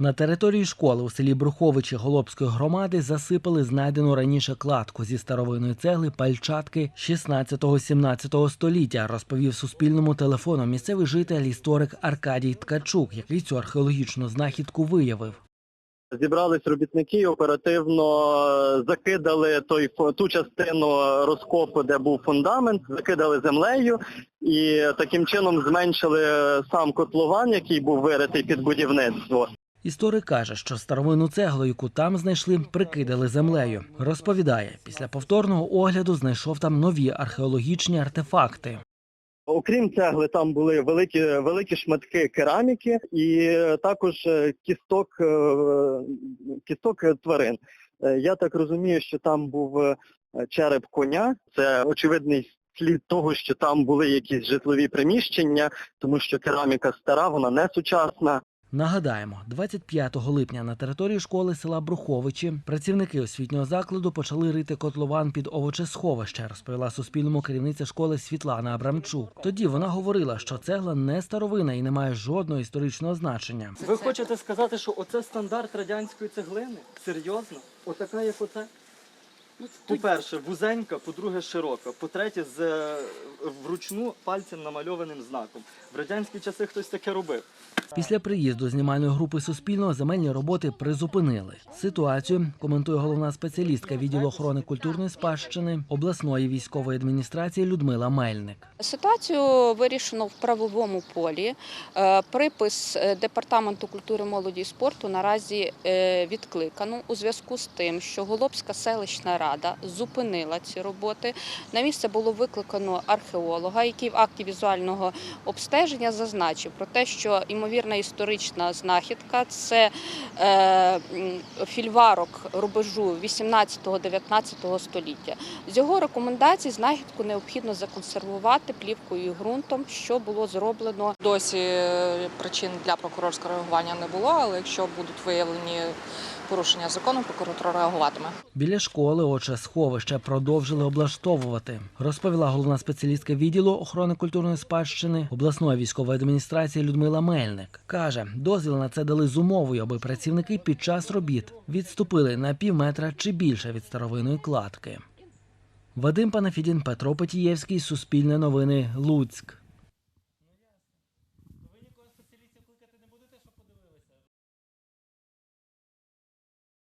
На території школи у селі Бруховичі Голобської громади засипали знайдену раніше кладку зі старовинної цегли пальчатки 16-17 століття, розповів Суспільному телефону місцевий житель історик Аркадій Ткачук, який цю археологічну знахідку виявив. Зібрались робітники, оперативно е, закидали той ту частину розкопу, де був фундамент, закидали землею і таким чином зменшили е, сам котлован, який був виритий під будівництво. Історик каже, що старовинну цеглу, яку там знайшли, прикидали землею. Розповідає, після повторного огляду знайшов там нові археологічні артефакти. Окрім цегли, там були великі великі шматки кераміки і е, також е, кісток е, кісток тварин. Я так розумію, що там був череп коня. Це очевидний слід того, що там були якісь житлові приміщення, тому що кераміка стара, вона не сучасна. Нагадаємо, 25 липня на території школи села Бруховичі працівники освітнього закладу почали рити котлован під овочесховище, розповіла Суспільному керівниця школи Світлана Абрамчук. Тоді вона говорила, що цегла не старовина і не має жодного історичного значення. Ви хочете сказати, що оце стандарт радянської цеглини? Серйозно? Отака, як оце? По-перше, вузенька, по-друге, широка, по-третє, з е, вручну пальцем намальованим знаком. В радянські часи хтось таке робив. Після приїзду знімальної групи Суспільного земельні роботи призупинили. Ситуацію коментує головна спеціалістка відділу охорони культурної спадщини обласної військової адміністрації Людмила Мельник. Ситуацію вирішено в правовому полі. Е, Припис е, департаменту культури, молоді і спорту наразі відкликано у зв'язку з тим, що Голобська селищна рада зупинила ці роботи. На місце було викликано археолога, який в акті візуального обстеження зазначив про те, що ймовірна історична знахідка це е, фільварок рубежу 18-19 століття. З його рекомендацій знахідку необхідно законсервувати плівкою і ґрунтом, що було зроблено Досі е, причин для прокурорського реагування не було, але якщо будуть виявлені порушення закону, прокуратура реагуватиме. Біля школи оче сховище продовжили облаштовувати, розповіла головна спеціалістка відділу охорони культурної спадщини обласної військової адміністрації Людмила Мельник. каже, дозвіл на це дали з умовою, аби працівники під час робіт відступили на пів метра чи більше від старовинної кладки. Вадим Панафідін, Петро Петієвський, Суспільне новини, Луцьк.